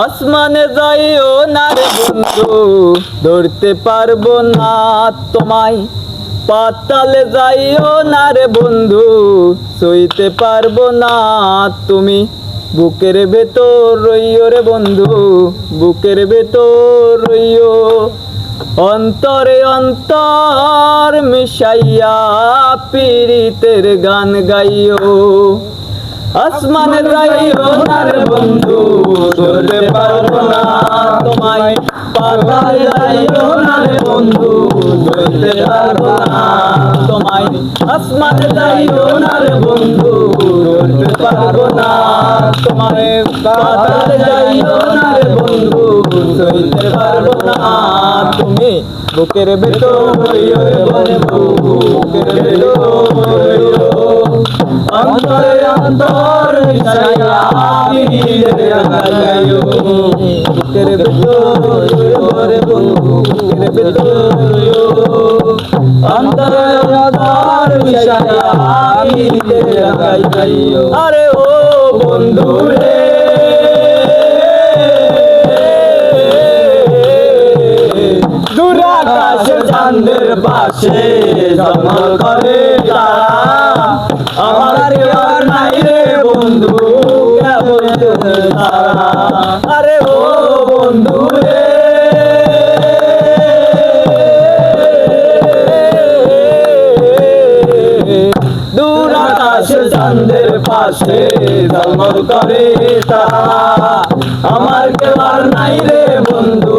আসমানে যাইও না রে বন্ধু, ধরতে পারব না তোমায়। পাতালে যাইও না রে বন্ধু, সইতে পারব না তুমি। বুকের ভেতর রইও রে বন্ধু, বুকের ভেতর রইও। অন্তরে অন্তর মিশাইয়া পীড়িতের গান গাইও। আসমানে যাইও না বন্ধু ধরতে পারব না তোমায়। পাতাল যাইও না রে বন্ধু ধরতে পারব না তোমায়। আসমানে যাইও না বন্ধু ধরতে পারব না তোমায়। যাইও না বন্ধু ধরতে পারব না তুমি। বুকের ভেতর বন্ধু, বুকের ভেতর অন্তরে অন্তর মিশাইয়া গান গাইও আরে ও বন্ধু রে। দুরাকাশে চাঁদের পাশে জন্মল করে তারা। রে বন্ধু আরে ও বন্ধু রে। দূর আকাশে চাঁদের পাশে ঝলমল করে তারা। আমার কেউ আর নাই রে বন্ধু।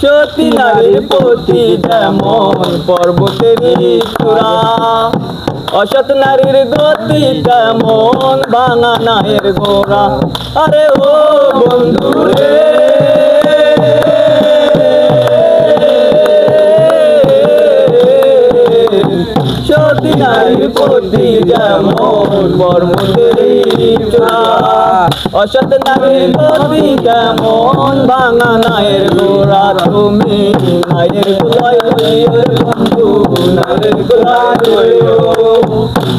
সতী নারীর প্রতি যেমন পর্বতের চূড়া অসৎ নারীর গতি তেমন ভাঙা নায়ের গোড়া। আরে ও বন্ধু প্রতি যেমন চূড়া। অসৎ নারীর গতি কেমন? ভাঙা নায়ের গোড়া তুমি। নায়ের গোড়ায় বন্ধু, নায়ের রইও।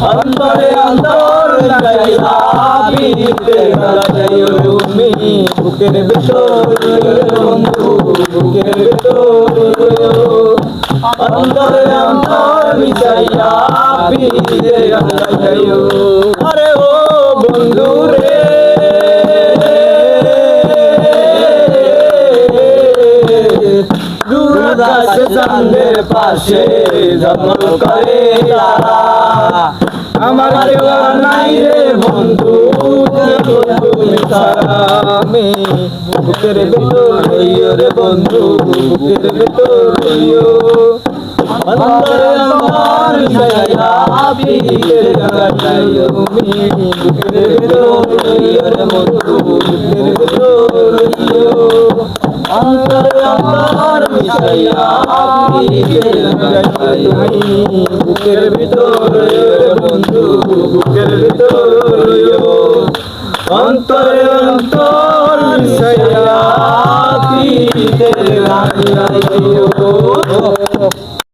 অন্তরে অন্তর তুমি। বুকের ভেতর বুকের ভেতর চাঁদের পাশে জন্ম করে তারা, আমার কেউ নাই রে বন্ধু তুমি ছাড়া আমি বুকের ভেতর রইও রে বন্ধু, বুকের ভেতর রইও অন্তরে মিশাইয়া পীড়িতের গান গাইও তুমি। বুকের ভেতর রইও রে বন্ধু, বুকের ভেতর রইও অন্তরে অন্তর মিশাইয়া বুকের ভেতর বন্ধু বুকের ভেতর অন্তরে অন্তর গাইও